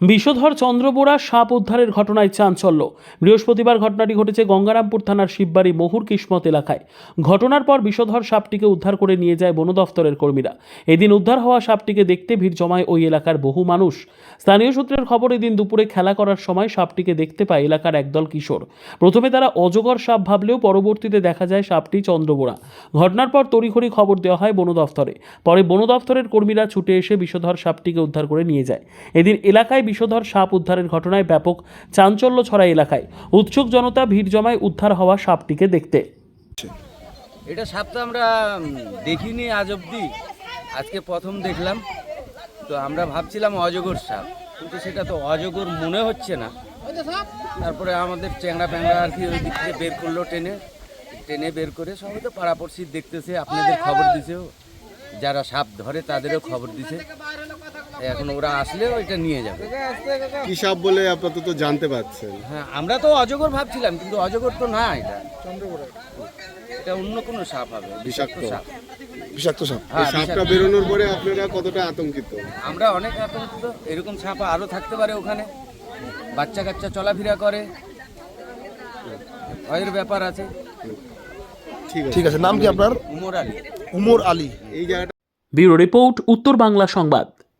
বিষধর চন্দ্রবোরা সাপ উদ্ধারের ঘটনায় চাঞ্চল্য। বৃহস্পতিবার ঘটনাটি ঘটেছে গঙ্গারামপুর থানার শিববাড়ি মহুর কিসমত এলাকায়। ঘটনার পর বিষধর সাপটিকে উদ্ধার করে নিয়ে যায় বন দফতরের কর্মীরা। এদিন উদ্ধার হওয়া সাপটিকে দেখতে ভিড় জমায় ওই এলাকার বহু মানুষ। স্থানীয় সূত্রের খবর, এদিন দুপুরে খেলা করার সময় সাপটিকে দেখতে পায় এলাকার একদল কিশোর। প্রথমে তারা অজগর সাপ ভাবলেও পরবর্তীতে দেখা যায় সাপটি চন্দ্রবোরা। ঘটনার পর তড়িঘড়ি খবর দেওয়া হয় বন দফতরে। পরে বন দফতরের কর্মীরা ছুটে এসে বিষধর সাপটিকে উদ্ধার করে নিয়ে যায়। এদিন এলাকায় বিষধর সাপ উদ্ধারের ঘটনায় ব্যাপক চাঞ্চল্য ছড়া এলাকায়। উৎসুক জনতা ভিড় জমায় উদ্ধার হওয়া সাপটিকে দেখতে। এটা সাপ তো আমরা দেখিনি আজ অবধি। আজকে প্রথম দেখলাম। তো আমরা ভাবছিলাম অজগর সাপ, কিন্তু সেটা তো অজগর মনে হচ্ছে না। তারপরে আমাদের চ্যাংড়া প্যাংড়া আর কি ওই দিক থেকে বের করল টেনে টেনে বের করে সবাই তো পাড়াপড়শি দেখতেছে, আপনাদের খবর দিছেও যারা সাপ ধরে তাদেরও খবর দিছে। এখন ওরা আসলে ওইটা নিয়ে যাবে। কি সাপ বলে আপাতত জানতে পারছেন? হ্যাঁ আমরা তো অজগর ভাবছিলাম কিন্তু অজগর তো না এটা। এটা অন্য কোনো সাপ হবে বিষাক্ত বিষাক্ত। সাপ। বিষাক্ত সাপ। হ্যাঁ, সাপটা বেরোনোর পরে আপনারা কতটা আতঙ্কিত? আমরা অনেক আতঙ্কিত এরকম সাপ আরও থাকতে পারে ওখানে। বাচ্চা কাচ্চা চলাফেরা করে। ভয়ের ব্যাপার আছে। ঠিক আছে। ঠিক আছে নাম কি আপনার? উমর আলী। উমর আলী। এই জায়গাটা ব্যুরো রিপোর্ট উত্তর বাংলা সংবাদ।